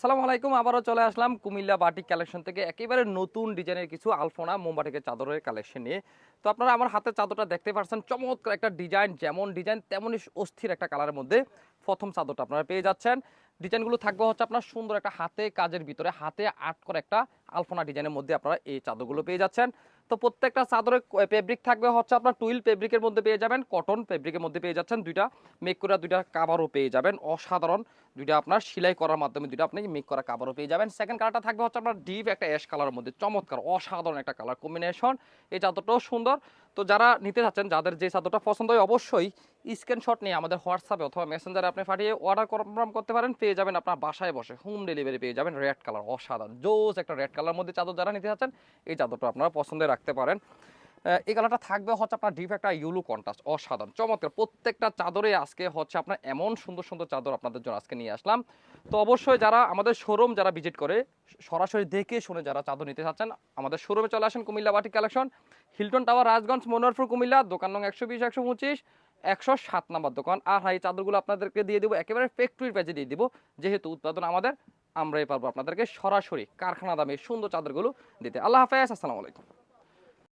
আসসালামু আলাইকুম, আবারও চলে আসলাম কুমিল্লা বাটিক কালেকশন থেকে। একেবারে নতুন ডিজাইনের কিছু আলফোনা মোমবাটিকের চাদরের কালেকশন নিয়ে। তো আপনারা আমার হাতে চাদরটা দেখতে পাচ্ছেন, চমৎকার একটা ডিজাইন, যেমন ডিজাইন তেমনই অস্থির একটা কালারের মধ্যে প্রথম চাদরটা আপনারা পেয়ে যাচ্ছেন। ডিজাইনগুলো থাকবে হচ্ছে আপনার সুন্দর একটা হাতে কাজের ভিতরে, হাতে আর্ট করে একটা আলফোনা ডিজাইনের মধ্যে আপনারা এই চাদরগুলো পেয়ে যাচ্ছেন। তো প্রত্যেকটা চাদরের ফেব্রিক থাকবে হচ্ছে আপনার টুইল ফেব্রিকের মধ্যে পেয়ে যাবেন, কটন ফেব্রিকের মধ্যে পেয়ে যাচ্ছেন দুইটা মেক করা দুইটা কাভারও পেয়ে যাবেন। অসাধারণ দুইটা আপনার সেলাই করার মাধ্যমে দুইটা আপনি মেক করা কাপড়ও পেয়ে যাবেন। সেকেন্ড কালারটা থাকবে হচ্ছে আপনার ডিপ একটা অ্যাশ কালারের মধ্যে। চমৎকার, অসাধারণ একটা কালার কম্বিনেশন এই চাদরটাও সুন্দর। তো যারা নিতে চাচ্ছেন, যাদের যে চাদরটা পছন্দ হয় অবশ্যই স্ক্রিনশট নিয়ে আমাদের হোয়াটসঅ্যাপে অথবা মেসেঞ্জারে আপনি পাঠিয়ে অর্ডার কনফার্ম করতে পারেন। পেয়ে যাবেন আপনার বাসায় বসে। হোম ডেলিভারি পেয়ে যাবেন। রেড কালার অসাধারণ। জোস একটা রেড কালার মধ্যে চাদর যারা নিতে চাচ্ছেন, এই চাদরটা আপনারা পছন্দে রাখতে পারেন। এই কালারটা থাকবে হচ্ছে আপনার ডিপ একটা ইউলু কন্ট্রাস্ট অসাধারণ। চমৎকার। প্রত্যেকটা চাদরে আজকে হচ্ছে আপনার এমন সুন্দর সুন্দর চাদর আপনাদের জন্য আজকে নিয়ে আসলাম। তো অবশ্যই যারা আমাদের শোরুম যারা ভিজিট করে সরাসরি দেখে শুনে যারা চাদর নিতে চাচ্ছেন আমাদের শোরুমে চলে আসেন কুমিল্লা বাটি collection Hilton tower Rajganj Monoharpur Comilla দোকান নং একশো বিশ একশো পঁচিশ একশো সাত নাম্বার দোকান। আর হ্যাঁ, এই চাদরগুলো আপনাদেরকে দিয়ে দেবো একেবারে ফ্যাক্টরির প্যাচে দিয়ে দিব। যেহেতু উৎপাদন আমাদের আমরাই পারব আপনাদেরকে সরাসরি কারখানা দামে সুন্দর চাদরগুলো দিতে। আল্লাহ হাফেজ আসসালামু আলাইকুম।